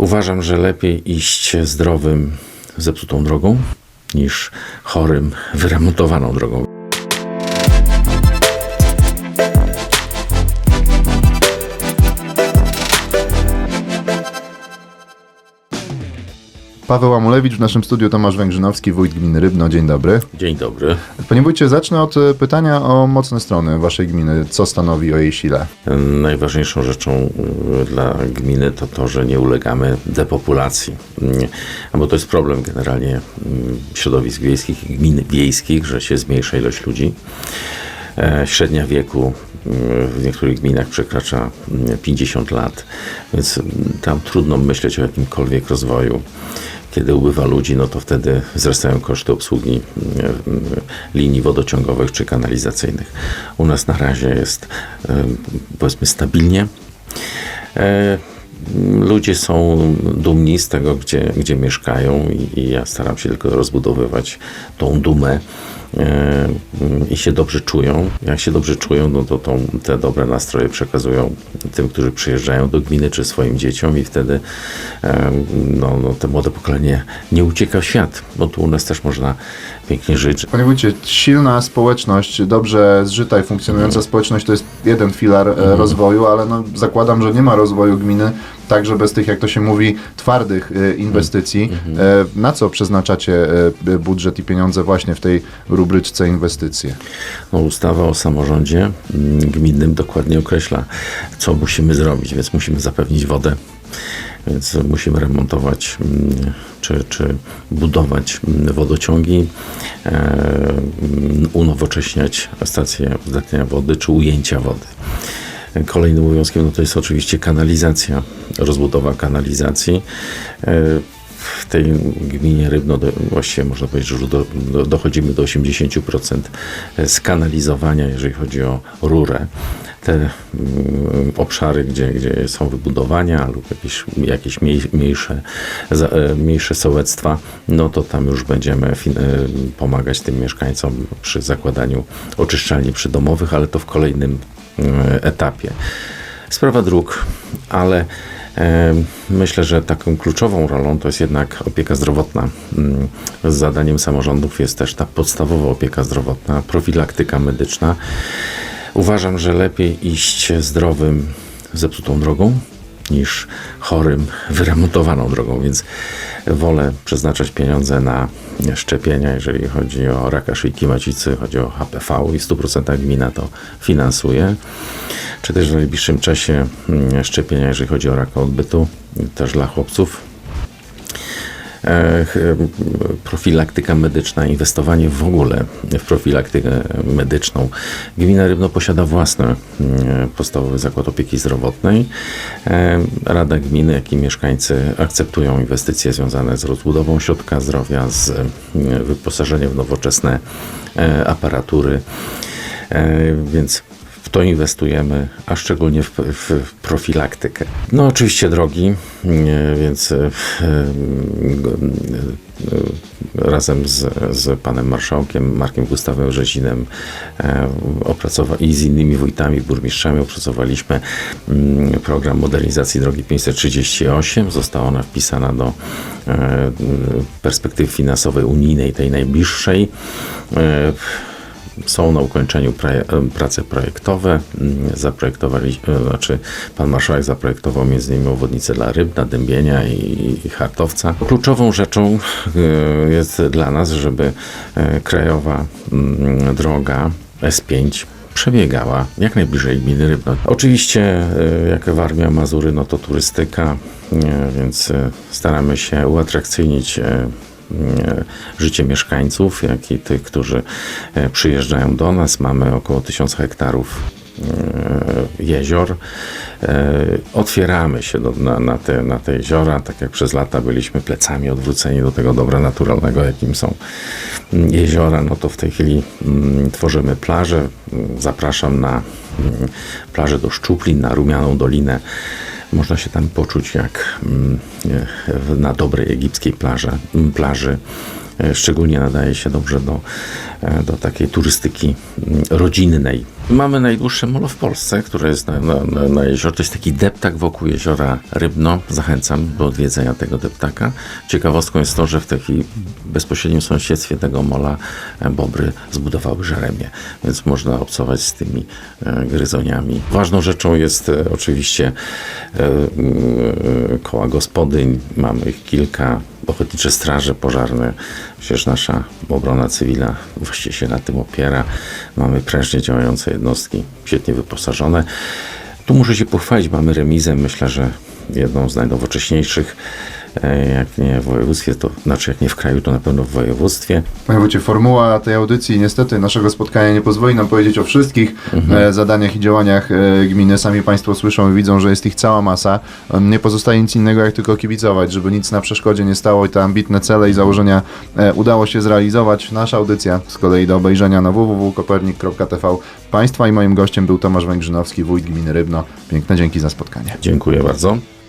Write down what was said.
Uważam, że lepiej iść zdrowym, zepsutą drogą, niż chorym, wyremontowaną drogą. Paweł Amulewicz, w naszym studiu Tomasz Węgrzynowski, wójt gminy Rybno. Dzień dobry. Dzień dobry. Panie wójcie, zacznę od e, pytania o mocne strony waszej gminy. Co stanowi o jej sile? Najważniejszą rzeczą y, dla gminy to to, że nie ulegamy depopulacji. Mm, Bo to jest problem generalnie mm, środowisk wiejskich i gmin wiejskich, że się zmniejsza ilość ludzi. E, Średnia wieku y, w niektórych gminach przekracza mm, 50 lat, więc mm, tam trudno myśleć o jakimkolwiek rozwoju. Kiedy ubywa ludzi, no to wtedy wzrastają koszty obsługi mm, linii wodociągowych czy kanalizacyjnych. U nas na razie jest em, powiedzmy stabilnie. E, Ludzie są dumni z tego, gdzie, gdzie mieszkają, i, i ja staram się tylko rozbudowywać tą dumę e, i się dobrze czują. Jak się dobrze czują, no to tą, te dobre nastroje przekazują tym, którzy przyjeżdżają do gminy, czy swoim dzieciom, i wtedy e, no, no, te młode pokolenie nie ucieka w świat, bo tu u nas też można pięknie żyć. Panie wójcie, silna społeczność, dobrze zżyta i funkcjonująca społeczność to jest jeden filar e, rozwoju, ale no, zakładam, że nie ma rozwoju gminy także bez tych, jak to się mówi, twardych e, inwestycji. E, Na co przeznaczacie e, budżet i pieniądze właśnie w tej rubryczce inwestycje? No, ustawa o samorządzie mm, gminnym dokładnie określa, co musimy zrobić, więc musimy zapewnić wodę, więc musimy remontować mm, czy, czy budować mm, wodociągi, e, unowocześniać stacje zdatnienia wody czy ujęcia wody. Kolejnym obowiązkiem no to jest oczywiście kanalizacja, rozbudowa kanalizacji. E, W tej gminie Rybno do, właściwie można powiedzieć, że do, do, dochodzimy do 80% skanalizowania, jeżeli chodzi o rurę. Te mm, obszary, gdzie, gdzie są wybudowania lub jakieś, jakieś mniej, mniejsze, za, e, mniejsze sołectwa, no to tam już będziemy fin, e, pomagać tym mieszkańcom przy zakładaniu oczyszczalni przydomowych, ale to w kolejnym etapie. Sprawa dróg, ale e, myślę, że taką kluczową rolą to jest jednak opieka zdrowotna. Mm, Zadaniem samorządów jest też ta podstawowa opieka zdrowotna, profilaktyka medyczna. Uważam, że lepiej iść zdrowym, zepsutą drogą, niż chorym, wyremontowaną drogą, więc wolę przeznaczać pieniądze na szczepienia, jeżeli chodzi o raka szyjki macicy, chodzi o HPV i w 100% gmina to finansuje. Czy też w najbliższym czasie mm, szczepienia, jeżeli chodzi o raka odbytu, też dla chłopców. E, ch- profilaktyka medyczna, inwestowanie w ogóle w profilaktykę medyczną. Gmina Rybno posiada własny mm, podstawowy zakład opieki zdrowotnej. E, Rada Gminy, jak i mieszkańcy akceptują inwestycje związane z rozbudową ośrodka zdrowia, z wyposażeniem w nowoczesne e, aparatury. E, Więc w to inwestujemy, a szczególnie w, w, profilaktykę. No oczywiście drogi, więc e, e, razem z, z panem marszałkiem Markiem Gustawem Rzezinem e, i z innymi wójtami, burmistrzami opracowaliśmy mm, program modernizacji drogi 538. Została ona wpisana do perspektywy finansowej unijnej, tej najbliższej. E, są na ukończeniu praje- prace projektowe. Mm, Zaprojektowali, e, znaczy pan marszałek zaprojektował między innymi obwodnicę dla Rybna, Dębienia i, Hartowca. Kluczową rzeczą e, jest dla nas, żeby e, krajowa mm, droga S5 przebiegała jak najbliżej gminy Rybno. Oczywiście, e, jak Warmia, Mazury, no to turystyka, e, więc e, staramy się uatrakcyjnić e, e, życie mieszkańców, jak i tych, którzy e, przyjeżdżają do nas. Mamy około 1000 hektarów e, jezior. E, Otwieramy się do, na, na, te, na te jeziora, tak jak przez lata byliśmy plecami odwróceni do tego dobra naturalnego, jakim są jeziora, no to w tej chwili mm, tworzymy plażę. Mm, Zapraszam na mm, plażę do Szczuplin, na Rumianą Dolinę. Można się tam poczuć jak mm, e, na dobrej egipskiej plaży. plaży. E, Szczególnie nadaje się dobrze do, e, do takiej turystyki mm, rodzinnej. Mamy najdłuższe molo w Polsce, które jest na, na, na, jeziorze. To jest taki deptak wokół jeziora Rybno. Zachęcam do odwiedzenia tego deptaka. Ciekawostką jest to, że w takim bezpośrednim sąsiedztwie tego mola e, bobry zbudowały żeremie, więc można obcować z tymi gryzoniami. Ważną rzeczą jest oczywiście koła gospodyń. Mamy ich kilka. Ochotnicze straże pożarne. Przecież nasza obrona cywilna właściwie się na tym opiera. Mamy prężnie działające jednostki, świetnie wyposażone. Tu muszę się pochwalić, mamy remizę, myślę, że jedną z najnowocześniejszych, jak nie w województwie, to znaczy jak nie w kraju, to na pewno w województwie. Wójcie, formuła tej audycji niestety naszego spotkania nie pozwoli nam powiedzieć o wszystkich e, zadaniach i działaniach e, gminy. Sami Państwo słyszą i widzą, że jest ich cała masa. E, Nie pozostaje nic innego, jak tylko kibicować, żeby nic na przeszkodzie nie stało i te ambitne cele i założenia e, udało się zrealizować. Nasza audycja z kolei do obejrzenia na www.kopernik.tv. Państwa i moim gościem był Tomasz Węgrzynowski, wójt gminy Rybno. Piękne dzięki za spotkanie. Dziękuję bardzo.